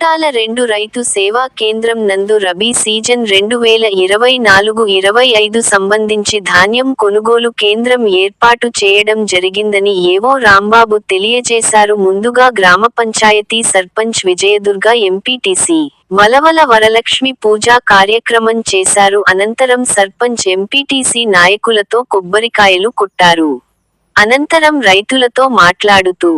కోటాల రెండు రైతు సేవా కేంద్రం నందు రబీ సీజన్ రెండు వేల ఇరవై నాలుగు ఇరవై ఐదు సంబంధించి ధాన్యం కొనుగోలు కేంద్రం ఏర్పాటు చేయడం జరిగిందని ఏవో రాంబాబు తెలియజేశారు. ముందుగా గ్రామ పంచాయతీ సర్పంచ్ విజయదుర్గ ఎంపీటీసీ మలవల వరలక్ష్మి పూజా కార్యక్రమం చేశారు. అనంతరం సర్పంచ్ ఎంపీటీసీ నాయకులతో కొబ్బరికాయలు కొట్టారు. అనంతరం రైతులతో మాట్లాడుతూ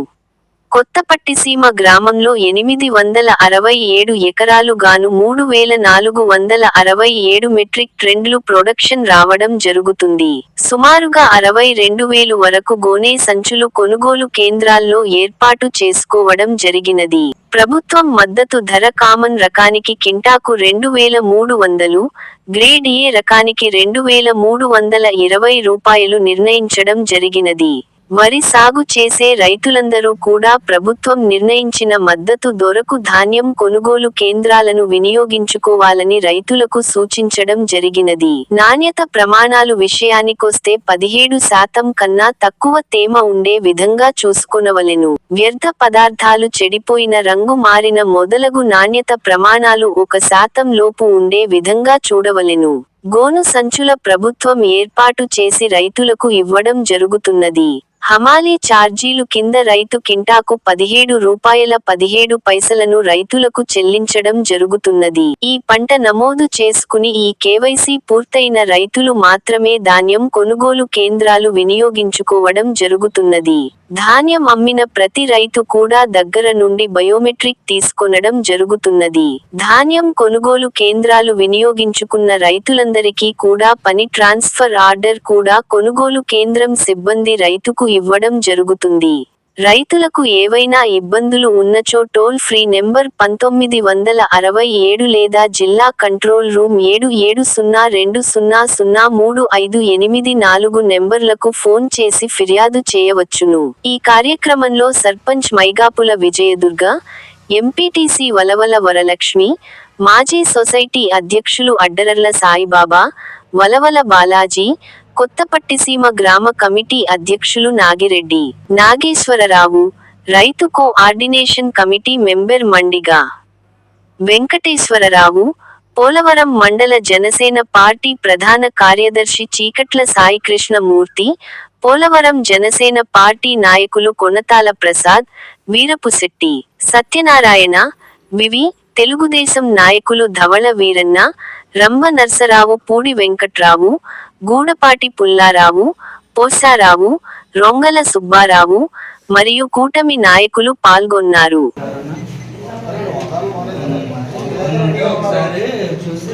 కొత్తపట్టిసీమ గ్రామంలో ఎనిమిది వందల అరవై ఏడు ఎకరాలు గాను మూడు వేల నాలుగు వందల అరవై ఏడు మెట్రిక్ ట్రెండ్లు ప్రొడక్షన్ రావడం జరుగుతుంది. సుమారుగా అరవై రెండు వేలు వరకు గోనే సంచులు కొనుగోలు కేంద్రాల్లో ఏర్పాటు చేసుకోవడం జరిగినది. ప్రభుత్వం మద్దతు ధర కామన్ రకానికి కింటాకు రెండు వేల మూడు వందలు గ్రేడ్ ఏ రకానికి రెండు వేల మూడు వందల ఇరవై రూపాయలు నిర్ణయించడం జరిగినది. వరి సాగు చేసే రైతులందరూ కూడా ప్రభుత్వం నిర్ణయించిన మద్దతు దొరకు ధాన్యం కొనుగోలు కేంద్రాలను వినియోగించుకోవాలని రైతులకు సూచించడం జరిగినది. నాణ్యత ప్రమాణాలు విషయానికొస్తే పదిహేడు శాతం కన్నా తక్కువ తేమ ఉండే విధంగా చూసుకొనవలెను. వ్యర్థ పదార్థాలు చెడిపోయిన రంగు మారిన మొదలగు నాణ్యత ప్రమాణాలు ఒక శాతం లోపు ఉండే విధంగా చూడవలెను. గోను సంచుల ప్రభుత్వం ఏర్పాటు చేసి రైతులకు ఇవ్వడం జరుగుతున్నది. హమాలీ ఛార్జీలు కింద రైతు కింటాకు పదిహేడు రూపాయల పదిహేడు పైసలను రైతులకు చెల్లించడం జరుగుతున్నది. ఈ పంట నమోదు చేసుకుని ఈ కేవైసీ పూర్తయిన రైతులు మాత్రమే ధాన్యం కొనుగోలు కేంద్రాలు వినియోగించుకోవడం జరుగుతున్నది. ధాన్యం అమ్మిన ప్రతి రైతు కూడా దగ్గర నుండి బయోమెట్రిక్ తీసుకొనడం జరుగుతున్నది. ధాన్యం కొనుగోలు కేంద్రాలు వినియోగించుకున్న రైతులందరికీ కూడా పని ట్రాన్స్ఫర్ ఆర్డర్ కూడా కొనుగోలు కేంద్రం సిబ్బంది రైతుకు ఇవ్వడం జరుగుతుంది. రైతులకు ఏవైనా ఇబ్బందులు ఉన్నచో టోల్ ఫ్రీ నెంబర్ పంతొమ్మిది వందల అరవై ఏడు లేదా జిల్లా కంట్రోల్ రూమ్ ఏడు ఏడు సున్నా రెండు సున్నా సున్నా మూడు ఐదు ఎనిమిది నాలుగు నెంబర్లకు ఫోన్ చేసి ఫిర్యాదు చేయవచ్చును. ఈ కార్యక్రమంలో సర్పంచ్ మైగాపుల విజయదుర్గ ఎంపీటీసీ వలవల వరలక్ష్మి మాజీ సొసైటీ అధ్యక్షులు అడ్డరర్ల సాయిబాబా వలవల బాలాజీ కొత్తపట్టిసీమ గ్రామ కమిటీ అధ్యక్షులు నాగిరెడ్డి. నాగేశ్వరరావు రైతు coordination committee member Mandiga. Venkateswararao Polavaram మండల జనసేన పార్టీ ప్రధాన కార్యదర్శి చీకట్ల సాయికృష్ణమూర్తి పోలవరం జనసేన పార్టీ నాయకులు కొనతాల ప్రసాద్ వీరపుశెట్టి సత్యనారాయణ వివి తెలుగుదేశం నాయకులు ధవళ వీరన్న రంభ నర్సరావు పూడి వెంకట్రావు గూడపాటి పుల్లారావు పోసారావు రొంగల సుబ్బారావు మరియు కూటమి నాయకులు పాల్గొన్నారు. చూసి